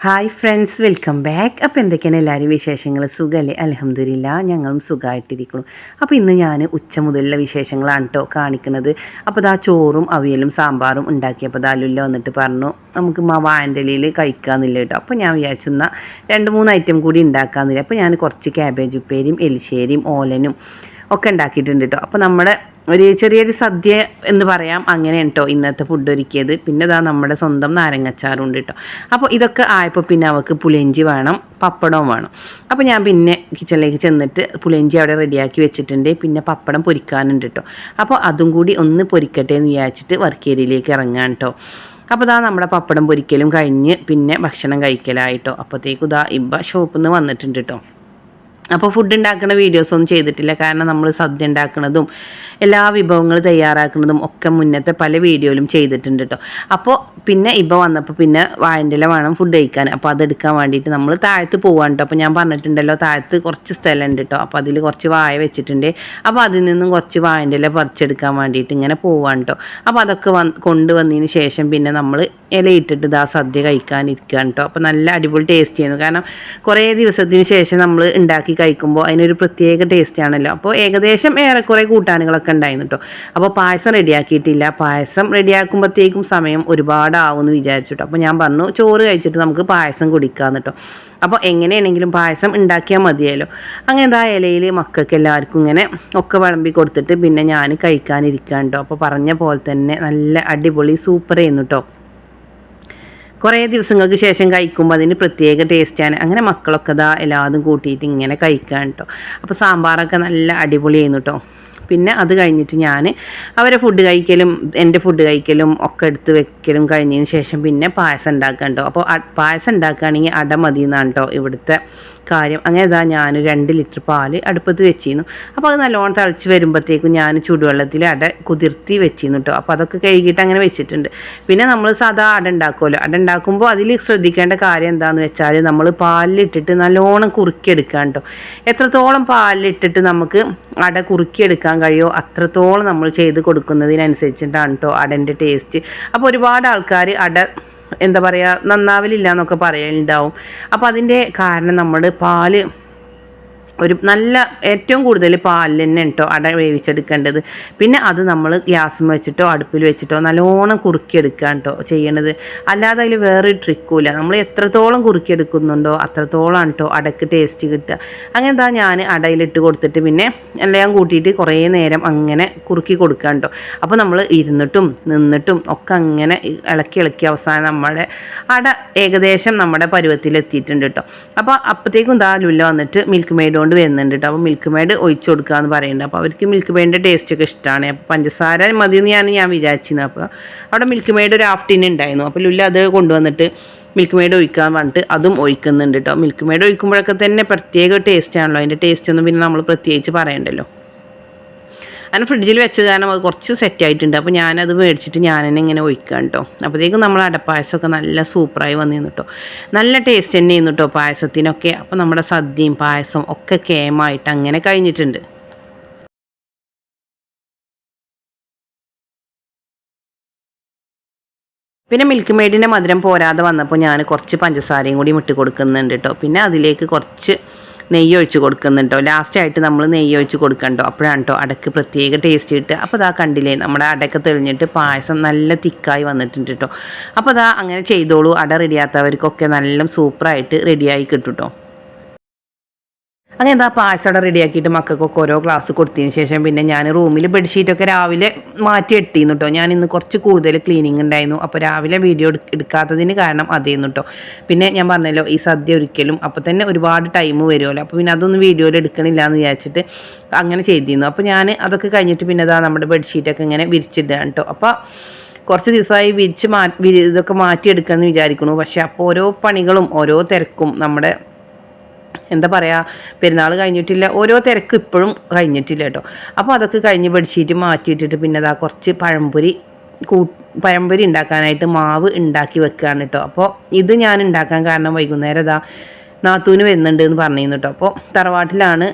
Hi friends welcome back അപ്പോൾ എന്തൊക്കെയാണ് എല്ലാവരും വിശേഷങ്ങൾ? സുഖമല്ലേ അലഹമ്മദില്ല ഞങ്ങളും സുഖമായിട്ടിരിക്കുന്നു. അപ്പോൾ ഇന്ന് ഞാൻ ഉച്ച മുതലുള്ള വിശേഷങ്ങളാണ് കേട്ടോ കാണിക്കുന്നത്. അപ്പോൾ ഇതാ ചോറും അവിയലും സാമ്പാറും ഉണ്ടാക്കിയപ്പോൾ ദാ ലുല്ല വന്നിട്ട് പറഞ്ഞു നമുക്ക് മാ വാൻഡലിയിൽ കഴിക്കാമെന്നില്ല കേട്ടോ അപ്പോൾ ഞാൻ വിചാരിച്ചുന്ന രണ്ട് മൂന്ന് ഐറ്റം കൂടി ഉണ്ടാക്കാമെന്നില്ല അപ്പോൾ ഞാൻ കുറച്ച് ക്യാബേജ് ഉപ്പേരിയും എലിശ്ശേരിയും ഓലനും ഒക്കെ ഉണ്ടാക്കിയിട്ടുണ്ട് കേട്ടോ അപ്പോൾ നമ്മുടെ ഒരു ചെറിയൊരു സദ്യ എന്ന് പറയാം. അങ്ങനെ കേട്ടോ ഇന്നത്തെ ഫുഡ് ഒരുക്കിയത്. പിന്നെ ഇതാ നമ്മുടെ സ്വന്തം നാരങ്ങച്ചാറുണ്ട് കേട്ടോ അപ്പോൾ ഇതൊക്കെ ആയപ്പോൾ പിന്നെ അവൾക്ക് പുളിയഞ്ചി വേണം പപ്പടവും വേണം. അപ്പോൾ ഞാൻ പിന്നെ കിച്ചണിലേക്ക് ചെന്നിട്ട് പുളിയഞ്ചി അവിടെ റെഡിയാക്കി വെച്ചിട്ടുണ്ട്. പിന്നെ പപ്പടം പൊരിക്കാനുണ്ട് കേട്ടോ അപ്പോൾ അതും കൂടി ഒന്ന് പൊരിക്കട്ടെ എന്ന് വിചാരിച്ചിട്ട് വർക്ക് ഏരിയയിലേക്ക് ഇറങ്ങാൻ കേട്ടോ അപ്പോൾ ഇതാ നമ്മുടെ പപ്പടം പൊരിക്കലും കഴിഞ്ഞ് പിന്നെ ഭക്ഷണം കഴിക്കലായിട്ടോ അപ്പോഴത്തേക്കും ഇതാ ഇബ്ബ ഷോപ്പിൽ നിന്ന് വന്നിട്ടുണ്ട് കേട്ടോ അപ്പോൾ ഫുഡ് ഉണ്ടാക്കുന്ന വീഡിയോസ് ഒന്നും ചെയ്തിട്ടില്ല. കാരണം നമ്മൾ സദ്യ ഉണ്ടാക്കുന്നതും എല്ലാ വിഭവങ്ങൾ തയ്യാറാക്കുന്നതും ഒക്കെ മുന്നത്തെ പല വീഡിയോയിലും ചെയ്തിട്ടുണ്ട് കേട്ടോ അപ്പോൾ പിന്നെ ഇപ്പം വന്നപ്പോൾ പിന്നെ വാഴന്റെ വേണം ഫുഡ് കഴിക്കാൻ. അപ്പോൾ അതെടുക്കാൻ വേണ്ടിയിട്ട് നമ്മൾ താഴത്ത് പോകാൻ കേട്ടോ അപ്പോൾ ഞാൻ പറഞ്ഞിട്ടുണ്ടല്ലോ താഴത്ത് കുറച്ച് സ്ഥലം ഉണ്ട് കേട്ടോ അപ്പോൾ അതിൽ കുറച്ച് വായ വെച്ചിട്ടുണ്ട്. അപ്പോൾ അതിൽ നിന്നും കുറച്ച് വാഴന്റെ ഇല പറിച്ചെടുക്കാൻ വേണ്ടിയിട്ട് ഇങ്ങനെ പോവാൻ കേട്ടോ അപ്പോൾ അതൊക്കെ വന്ന് കൊണ്ടുവന്നതിന് ശേഷം പിന്നെ നമ്മൾ ഇലയിട്ടിട്ട് ഇതാ സദ്യ കഴിക്കാൻ ഇരിക്കുകയാണ് കേട്ടോ അപ്പോൾ നല്ല അടിപൊളി ടേസ്റ്റ് ചെയ്യുന്നു കാരണം കുറേ ദിവസത്തിന് ശേഷം നമ്മൾ ഉണ്ടാക്കി കഴിക്കുമ്പോൾ അതിനൊരു പ്രത്യേക ടേസ്റ്റ് ആണല്ലോ. അപ്പോൾ ഏകദേശം ഏറെക്കുറെ കൂട്ടാനുകളൊക്കെ ഉണ്ടായിരുന്നു കേട്ടോ അപ്പോൾ പായസം റെഡിയാക്കിയിട്ടില്ല. പായസം റെഡിയാക്കുമ്പോഴത്തേക്കും സമയം ഒരുപാടാവുമെന്ന് വിചാരിച്ചു കേട്ടോ അപ്പോൾ ഞാൻ പറഞ്ഞു ചോറ് കഴിച്ചിട്ട് നമുക്ക് പായസം കുടിക്കാമെന്ന് കേട്ടോ അപ്പോൾ എങ്ങനെയാണെങ്കിലും പായസം ഉണ്ടാക്കിയാൽ മതിയല്ലോ. അങ്ങനെ എന്താ ഇലയിൽ മക്കൾക്ക് എല്ലാവർക്കും ഇങ്ങനെ ഒക്കെ വിളമ്പി കൊടുത്തിട്ട് പിന്നെ ഞാൻ കഴിക്കാനിരിക്കാൻ കേട്ടോ അപ്പോൾ പറഞ്ഞ പോലെ തന്നെ നല്ല അടിപൊളി സൂപ്പർ ചെയ്യുന്നു കേട്ടോ കുറേ ദിവസങ്ങൾക്ക് ശേഷം കഴിക്കുമ്പോൾ അതിന് പ്രത്യേക ടേസ്റ്റാണ് അങ്ങനെ മക്കളൊക്കെ ഇതാ എല്ലാതും കൂട്ടിയിട്ട് ഇങ്ങനെ കഴിക്കാൻ കേട്ടോ അപ്പോൾ സാമ്പാറൊക്കെ നല്ല അടിപൊളിയായിരുന്നു കേട്ടോ പിന്നെ അത് കഴിഞ്ഞിട്ട് ഞാൻ അവരെ ഫുഡ് കഴിക്കലും എന്റെ ഫുഡ് കഴിക്കലും ഒക്കെ എടുത്ത് വെക്കലും കഴിഞ്ഞതിന് ശേഷം പിന്നെ പായസം ഉണ്ടാക്കാൻ കേട്ടോ അപ്പോൾ പായസം ഉണ്ടാക്കുകയാണെങ്കിൽ അട മതി എന്നാണ് കേട്ടോ ഇവിടുത്തെ കാര്യം. അങ്ങനെ ഇതാ ഞാൻ രണ്ട് ലിറ്റർ പാൽ അടുപ്പത്ത് വെച്ചിരുന്നു. അപ്പോൾ അത് നല്ലോണം തിളച്ച് വരുമ്പോഴത്തേക്കും ഞാൻ ചൂടുവെള്ളത്തിൽ അട കുതിർത്തി വെച്ചിരുന്നു കേട്ടോ അപ്പോൾ അതൊക്കെ കഴുകിയിട്ട് അങ്ങനെ വെച്ചിട്ടുണ്ട്. പിന്നെ നമ്മൾ സാധാ അട ഉണ്ടാക്കുമല്ലോ. അട ഉണ്ടാക്കുമ്പോൾ അതിൽ ശ്രദ്ധിക്കേണ്ട കാര്യം എന്താണെന്ന് വെച്ചാൽ നമ്മൾ പാലിലിട്ടിട്ട് നല്ലോണം കുറുക്കിയെടുക്കാൻ കേട്ടോ എത്രത്തോളം പാലിലിട്ടിട്ട് നമുക്ക് അട കുറുക്കിയെടുക്കാൻ കഴിയുമോ അത്രത്തോളം നമ്മൾ ചെയ്ത് കൊടുക്കുന്നതിനനുസരിച്ചിട്ടാണ് കേട്ടോ അടന്റെ ടേസ്റ്റ്. അപ്പോൾ ഒരുപാട് ആൾക്കാർ അട എന്താ പറയുക നന്നാവലില്ല എന്നൊക്കെ പറയലുണ്ടാവും. അപ്പോൾ അതിന്റെ കാരണം നമ്മൾ പാൽ ഒരു നല്ല ഏറ്റവും കൂടുതൽ പാലിൽ തന്നെ കേട്ടോ അട വേവിച്ചെടുക്കേണ്ടത്. പിന്നെ അത് നമ്മൾ ഗ്യാസ് വെച്ചിട്ടോ അടുപ്പിൽ വെച്ചിട്ടോ നല്ലോണം കുറുക്കിയെടുക്കുക കേട്ടോ ചെയ്യണത്. അല്ലാതെ അതിൽ വേറെ ട്രിക്കൂല നമ്മൾ എത്രത്തോളം കുറുക്കിയെടുക്കുന്നുണ്ടോ അത്രത്തോളം കേട്ടോ അടക്ക് ടേസ്റ്റ് കിട്ടുക. അങ്ങനെ എന്താ ഞാൻ അടയിലിട്ട് കൊടുത്തിട്ട് പിന്നെ എല്ലാം കൂട്ടിയിട്ട് കുറേ നേരം അങ്ങനെ കുറുക്കി കൊടുക്കുക കേട്ടോ അപ്പോൾ നമ്മൾ ഇരുന്നിട്ടും നിന്നിട്ടും ഒക്കെ അങ്ങനെ ഇളക്കി ഇളക്കി അവസാനം നമ്മുടെ അട ഏകദേശം നമ്മുടെ പരുവത്തിലെത്തിയിട്ടുണ്ട് കേട്ടോ അപ്പോൾ അപ്പോഴത്തേക്കും എന്താ ലുല്ല വന്നിട്ട് മിൽക്ക് മെയ്ഡ് കൊണ്ട് വരുന്നുണ്ട് കേട്ടോ അപ്പോൾ മിൽക്ക് മെയ്ഡ് ഒഴിച്ച് കൊടുക്കുക എന്ന് പറയുന്നുണ്ട് അപ്പോൾ അവർക്ക് മിൽക്ക് മെയ്ഡിന്റെ ടേസ്റ്റ് ഒക്കെ ഇഷ്ടമാണ് അപ്പോൾ പഞ്ചസാര മതി എന്ന് ഞാൻ ഞാൻ വിചാരിച്ചിരുന്നു. അപ്പോൾ അവിടെ മിൽക്ക് മെയ്ഡ് ഒരു ഹാഫ് ടിൻ ഉണ്ടായിരുന്നു അപ്പോൾ ലുല്ല അത് കൊണ്ടുവന്നിട്ട് മിൽക്ക് മെയ്ഡ് ഒഴിക്കാൻ പറഞ്ഞിട്ട് അതും ഒഴിക്കുന്നുണ്ട് കേട്ടോ മിൽക്ക് മെയ്ഡ് ഒഴിക്കുമ്പോഴൊക്കെ തന്നെ പ്രത്യേക ടേസ്റ്റ് ആണല്ലോ. അതിന്റെ ടേസ്റ്റ് ഒന്നും പിന്നെ നമ്മൾ പ്രത്യേകിച്ച് പറയണ്ടല്ലോ. അങ്ങനെ ഫ്രിഡ്ജിൽ വെച്ചത് കാരണം അത് കുറച്ച് സെറ്റ് ആയിട്ടുണ്ട്. അപ്പോൾ ഞാനത് മേടിച്ചിട്ട് ഞാൻ തന്നെ ഇങ്ങനെ ഒഴിക്കാം കേട്ടോ അപ്പോഴത്തേക്കും നമ്മൾ അടപ്പായസമൊക്കെ നല്ല സൂപ്പറായി വന്നിരുന്നു കേട്ടോ നല്ല ടേസ്റ്റ് തന്നെ തന്നെയായിരുന്നു കേട്ടോ പായസത്തിനൊക്കെ. അപ്പോൾ നമ്മുടെ സദ്യയും പായസം ഒക്കെ കേമായിട്ട് അങ്ങനെ കഴിഞ്ഞിട്ടുണ്ട്. പിന്നെ മിൽക്ക് മെയ്ഡിന്റെ മധുരം പോരാതെ വന്നപ്പോൾ ഞാൻ കുറച്ച് പഞ്ചസാരയും കൂടി ഇട്ട് കൊടുക്കുന്നുണ്ട് കേട്ടോ പിന്നെ അതിലേക്ക് കുറച്ച് നെയ്യ് ഒഴിച്ച് കൊടുക്കുന്നുണ്ടോ? ലാസ്റ്റായിട്ട് നമ്മൾ നെയ്യ് ഒഴിച്ച് കൊടുക്കണ്ടോ? അപ്പോഴാണ് കേട്ടോ അടക്ക് പ്രത്യേക ടേസ്റ്റ് കിട്ടുക അപ്പോൾ അതാ കണ്ടില്ലേ നമ്മുടെ അടക്ക് തെളിഞ്ഞിട്ട് പായസം നല്ല തിക്കായി വന്നിട്ടുണ്ട് കേട്ടോ അപ്പോൾ അതാ അങ്ങനെ ചെയ്തോളൂ. അട റെഡിയാത്തവർക്കൊക്കെ നല്ല സൂപ്പറായിട്ട് റെഡിയായി കിട്ടും കേട്ടോ അങ്ങനെ എന്താ പായസം റെഡിയാക്കിയിട്ട് മക്കൾക്കൊക്കെ ഓരോ ഗ്ലാസ് കൊടുത്തതിന് ശേഷം പിന്നെ ഞാൻ റൂമിൽ ബെഡ്ഷീറ്റൊക്കെ രാവിലെ മാറ്റി ഇട്ടിരുന്നു കേട്ടോ ഞാൻ ഇന്ന് കുറച്ച് കൂടുതൽ ക്ലീനിങ് ഉണ്ടായിരുന്നു അപ്പോൾ രാവിലെ വീഡിയോ എടുക്കാത്തതിന് കാരണം അതേന്നു കേട്ടോ പിന്നെ ഞാൻ പറഞ്ഞല്ലോ ഈ സദ്യ ഒരിക്കലും അപ്പോൾ തന്നെ ഒരുപാട് ടൈം വരുമല്ലോ അപ്പോൾ പിന്നെ അതൊന്നും വീഡിയോയിൽ എടുക്കണില്ല എന്ന് വിചാരിച്ചിട്ട് അങ്ങനെ ചെയ്തിരുന്നു അപ്പോൾ ഞാൻ അതൊക്കെ കഴിഞ്ഞിട്ട് പിന്നെ അതാ നമ്മുടെ ബെഡ്ഷീറ്റൊക്കെ ഇങ്ങനെ വിരിച്ചിടുകയാണ് കേട്ടോ അപ്പോൾ കുറച്ച് ദിവസമായി വിരിച്ച് മാറ്റി ഇതൊക്കെ മാറ്റിയെടുക്കാമെന്ന് വിചാരിക്കുന്നു പക്ഷേ അപ്പോൾ ഓരോ പണികളും ഓരോ തിരക്കും നമ്മുടെ എന്താ പറയുക പെരുന്നാൾ കഴിഞ്ഞിട്ടില്ല. ഓരോ തിരക്ക് ഇപ്പോഴും കഴിഞ്ഞിട്ടില്ല കേട്ടോ. അപ്പോൾ അതൊക്കെ കഴിഞ്ഞ് ബെഡ്ഷീറ്റ് മാറ്റിയിട്ടിട്ട് പിന്നെ അതാ കുറച്ച് പഴംപൊരി കൂ പഴംപൊരി ഉണ്ടാക്കാനായിട്ട് മാവ് ഉണ്ടാക്കി വെക്കുകയാണ് കേട്ടോ. അപ്പോൾ ഇത് ഞാൻ ഉണ്ടാക്കാൻ കാരണം വൈകുന്നേരം അതാ നാത്തൂന് വരുന്നുണ്ട് എന്ന് പറഞ്ഞിരുന്നു കേട്ടോ. അപ്പോൾ തറവാട്ടിലാണ്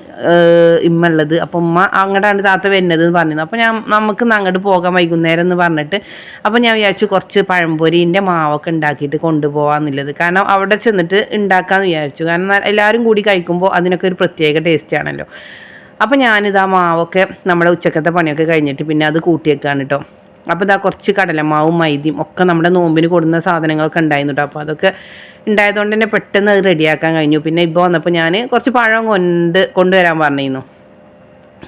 ഇമ്മ ഉള്ളത് അപ്പോൾ ഉമ്മ അങ്ങോട്ടാണ് താത്ത വരുന്നത് എന്ന് പറഞ്ഞിരുന്നു. അപ്പോൾ ഞാൻ നമുക്ക് അങ്ങോട്ട് പോകാൻ വൈകുന്നേരം എന്ന് പറഞ്ഞിട്ട് അപ്പോൾ ഞാൻ വിചാരിച്ചു കുറച്ച് പഴംപൊരിന്റെ മാവൊക്കെ ഉണ്ടാക്കിയിട്ട് കൊണ്ടുപോകാമെന്നുള്ളത് കാരണം അവിടെ ചെന്നിട്ട് ഉണ്ടാക്കാമെന്ന് വിചാരിച്ചു. കാരണം എല്ലാവരും കൂടി കഴിക്കുമ്പോൾ അതിനൊക്കെ ഒരു പ്രത്യേക ടേസ്റ്റ് ആണല്ലോ. അപ്പോൾ ഞാനിത് ആ മാവൊക്കെ നമ്മുടെ ഉച്ചക്കത്തെ പണിയൊക്കെ കഴിഞ്ഞിട്ട് പിന്നെ അത് കൂട്ടിയേക്കാണ് കേട്ടോ. അപ്പോൾ ഇതാ കുറച്ച് കടലമാവും മൈദയും ഒക്കെ നമ്മുടെ നോമ്പിന് കൊടുക്കുന്ന സാധനങ്ങളൊക്കെ ഉണ്ടായിരുന്നു കേട്ടോ അപ്പോൾ അതൊക്കെ ഉണ്ടായതുകൊണ്ട് തന്നെ പെട്ടെന്ന് അത് റെഡിയാക്കാൻ കഴിഞ്ഞു. പിന്നെ ഇപ്പോൾ വന്നപ്പോൾ ഞാൻ കുറച്ച് പഴം കൊണ്ട് കൊണ്ടുവരാൻ പറഞ്ഞിരുന്നു.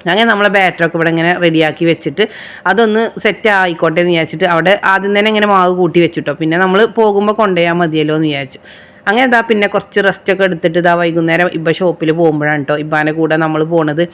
അങ്ങനെ നമ്മളെ ബാറ്ററൊക്കെ ഇവിടെ ഇങ്ങനെ റെഡിയാക്കി വെച്ചിട്ട് അതൊന്ന് സെറ്റ് ആയിക്കോട്ടെ എന്ന് വിചാരിച്ചിട്ട് അവിടെ ആദ്യം തന്നെ ഇങ്ങനെ മാവ് കൂട്ടി വെച്ചിട്ടോ. പിന്നെ നമ്മൾ പോകുമ്പോൾ കൊണ്ടുപോയാൽ മതിയല്ലോ എന്ന് വിചാരിച്ചു. അങ്ങനെ ഇതാ പിന്നെ കുറച്ച് റെസ്റ്റൊക്കെ എടുത്തിട്ട് ഇതാ വൈകുന്നേരം ഇപ്പം ഷോപ്പിൽ പോകുമ്പോഴാണ് കേട്ടോ ഇപ്പാനെ കൂടെ നമ്മൾ പോണത്.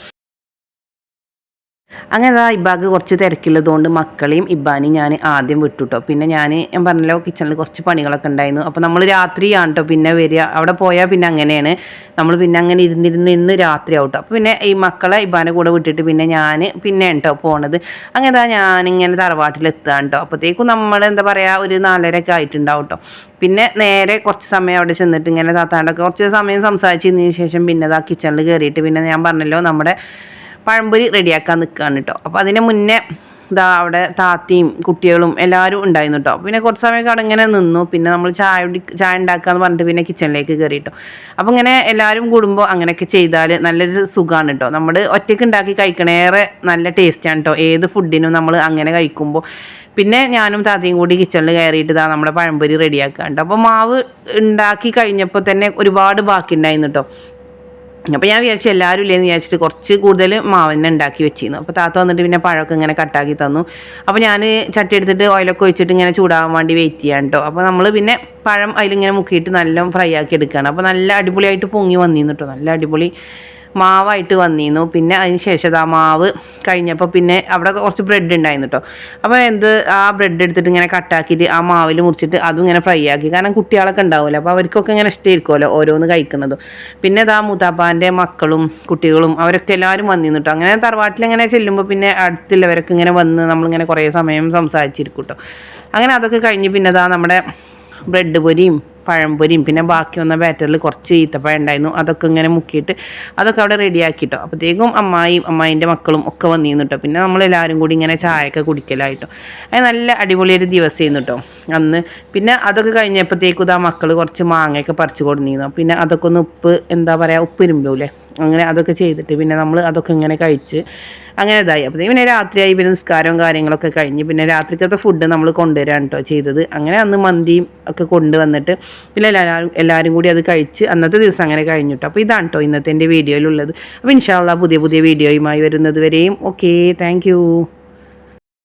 അങ്ങനെ ആ ഇബാഗ് കുറച്ച് തിരക്കുള്ളതുകൊണ്ട് മക്കളെയും ഇബ്ബാനെയും ഞാൻ ആദ്യം വിട്ടുട്ടോ. പിന്നെ ഞാൻ ഞാൻ പറഞ്ഞല്ലോ കിച്ചണിൽ കുറച്ച് പണികളൊക്കെ ഉണ്ടായിരുന്നു. അപ്പോൾ നമ്മൾ രാത്രിയാണ് കേട്ടോ പിന്നെ വരിക. അവിടെ പോയാൽ പിന്നെ അങ്ങനെയാണ്. നമ്മൾ പിന്നെ അങ്ങനെ ഇരുന്നിരുന്ന് ഇന്ന് രാത്രി ആവട്ടോ അപ്പോൾ പിന്നെ ഈ മക്കളെ ഇബ്ബാനെ കൂടെ വിട്ടിട്ട് പിന്നെ ഞാൻ പിന്നെ കേട്ടോ പോണത്. അങ്ങനെ ഞാനിങ്ങനെ തറവാട്ടിലെത്തുകയാണ് കേട്ടോ അപ്പോഴത്തേക്കും നമ്മൾ എന്താ പറയുക ഒരു നാലരയൊക്കെ ആയിട്ടുണ്ടാവും കേട്ടോ പിന്നെ നേരെ കുറച്ച് സമയം അവിടെ ചെന്നിട്ട് ഇങ്ങനെ താത്താണ്ടൊക്കെ കുറച്ച് സമയം സംസാരിച്ചതിന് ശേഷം പിന്നെ ഇതാ കിച്ചണിൽ കയറിയിട്ട് പിന്നെ ഞാൻ പറഞ്ഞല്ലോ നമ്മുടെ പഴംപൊരി റെഡിയാക്കാൻ നിൽക്കുകയാണ് കേട്ടോ അപ്പോൾ അതിന് മുന്നേ ഇതാ അവിടെ താത്തിയും കുട്ടികളും എല്ലാവരും ഉണ്ടായിരുന്നു കേട്ടോ പിന്നെ കുറച്ച് സമയമൊക്കെ അവിടെ ഇങ്ങനെ നിന്നു. പിന്നെ നമ്മൾ ചായ ചായ ഉണ്ടാക്കാന്ന് പറഞ്ഞിട്ട് പിന്നെ കിച്ചണിലേക്ക് കയറി കേട്ടോ അപ്പോൾ ഇങ്ങനെ എല്ലാവരും കൂടുമ്പോൾ അങ്ങനെയൊക്കെ ചെയ്താൽ നല്ലൊരു സുഖമാണ് കേട്ടോ നമ്മൾ ഒറ്റയ്ക്ക് ഉണ്ടാക്കി കഴിക്കണേറെ നല്ല ടേസ്റ്റാണ് കേട്ടോ ഏത് ഫുഡിനും നമ്മൾ അങ്ങനെ കഴിക്കുമ്പോൾ പിന്നെ ഞാനും താത്തയും കൂടി കിച്ചണിൽ കയറിയിട്ട് ഇതാ നമ്മുടെ പഴംപൊരി റെഡിയാക്കാണ്ട് അപ്പോൾ മാവ് ഉണ്ടാക്കി കഴിഞ്ഞപ്പോൾ തന്നെ ഒരുപാട് ബാക്കി ഉണ്ടായിരുന്നു കേട്ടോ അപ്പോൾ ഞാൻ വിചാരിച്ചു എല്ലാവരും ഇല്ലെന്ന് വിചാരിച്ചിട്ട് കുറച്ച് കൂടുതൽ മാവിനെ ഉണ്ടാക്കി വെച്ചിരുന്നു. അപ്പോൾ താത്ത വന്നിട്ട് പിന്നെ പഴമൊക്കെ ഇങ്ങനെ കട്ടാക്കി തന്നു. അപ്പോൾ ഞാൻ ചട്ടി എടുത്തിട്ട് ഓയിലൊക്കെ ഒഴിച്ചിട്ട് ഇങ്ങനെ ചൂടാവാൻ വേണ്ടി വെയിറ്റ് ചെയ്യാൻ കേട്ടോ അപ്പോൾ നമ്മൾ പിന്നെ പഴം അതിലിങ്ങനെ മുക്കിയിട്ട് നല്ല ഫ്രൈ ആക്കി എടുക്കുകയാണ് അപ്പോൾ നല്ല അടിപൊളിയായിട്ട് പൊങ്ങി വന്നിരുന്നു കേട്ടോ നല്ല അടിപൊളി മാവായിട്ട് വന്നിരുന്നു. പിന്നെ അതിന് ശേഷം ആ മാവ് കഴിഞ്ഞപ്പോൾ പിന്നെ അവിടെ കുറച്ച് ബ്രെഡ് ഉണ്ടായിരുന്നു കേട്ടോ അപ്പോൾ എന്ത് ആ ബ്രെഡ് എടുത്തിട്ട് ഇങ്ങനെ കട്ടാക്കിയിട്ട് ആ മാവിൽ മുറിച്ചിട്ട് അതും ഇങ്ങനെ ഫ്രൈ ആക്കി. കാരണം കുട്ടികളൊക്കെ ഉണ്ടാവില്ല അപ്പോൾ അവർക്കൊക്കെ ഇങ്ങനെ ഇഷ്ടമായിരിക്കുമല്ലോ ഓരോന്ന് കഴിക്കുന്നതും പിന്നെ ഇതാ മുത്താപ്പാന്റെ മക്കളും കുട്ടികളും അവരൊക്കെ എല്ലാവരും വന്നിരുന്നു കേട്ടോ അങ്ങനെ തറവാട്ടിൽ ഇങ്ങനെ ചെല്ലുമ്പോൾ പിന്നെ അടുത്തുള്ളവരൊക്കെ ഇങ്ങനെ വന്ന് നമ്മളിങ്ങനെ കുറേ സമയം സംസാരിച്ചിരിക്കും കേട്ടോ അങ്ങനെ അതൊക്കെ കഴിഞ്ഞ് പിന്നെ ഇതാ നമ്മുടെ ബ്രെഡ് പൊരിയും പഴംപൊരിയും പിന്നെ ബാക്കി വന്ന ബാറ്ററിൽ കുറച്ച് ഈത്തപ്പഴം ഉണ്ടായിരുന്നു. അതൊക്കെ ഇങ്ങനെ മുക്കിയിട്ട് അതൊക്കെ അവിടെ റെഡിയാക്കിട്ടോ അപ്പോഴത്തേക്കും അമ്മായിയും അമ്മായിന്റെ മക്കളും ഒക്കെ വന്നിരുന്നു കേട്ടോ പിന്നെ നമ്മളെല്ലാവരും കൂടി ഇങ്ങനെ ചായയൊക്കെ കുടിക്കലായിട്ടോ. അത് നല്ല അടിപൊളിയൊരു ദിവസമായിരുന്നു കേട്ടോ അന്ന് പിന്നെ അതൊക്കെ കഴിഞ്ഞപ്പോഴത്തേക്കും ഇതാ മക്കൾ കുറച്ച് മാങ്ങയൊക്കെ പറിച്ചു കൊടുന്നിരുന്നു. പിന്നെ അതൊക്കെ ഒന്ന് ഉപ്പ് എന്താ പറയുക ഉപ്പ് ഇരുമ്പൂലേ അങ്ങനെ അതൊക്കെ ചെയ്തിട്ട് പിന്നെ നമ്മൾ അതൊക്കെ ഇങ്ങനെ കഴിച്ച് അങ്ങനെ ഇതായി. അപ്പോൾ പിന്നെ രാത്രിയായി പിന്നെ നിസ്കാരവും കാര്യങ്ങളൊക്കെ കഴിഞ്ഞ്. പിന്നെ രാത്രിക്കത്തെ ഫുഡ് നമ്മൾ കൊണ്ടുവരാൻ കേട്ടോ ചെയ്തത്. അങ്ങനെ അന്ന് മന്തിയും ഒക്കെ കൊണ്ടുവന്നിട്ട് പിന്നെ എല്ലാവരും എല്ലാവരും കൂടി അത് കഴിച്ച് അന്നത്തെ ദിവസം അങ്ങനെ കഴിഞ്ഞു കേട്ടോ അപ്പോൾ ഇതാണ് കേട്ടോ ഇന്നത്തെ എന്റെ വീഡിയോയിലുള്ളത് അപ്പോൾ ഇൻഷാല്ല പുതിയ പുതിയ വീഡിയോയുമായി വരുന്നത് വരെയും. Okay thank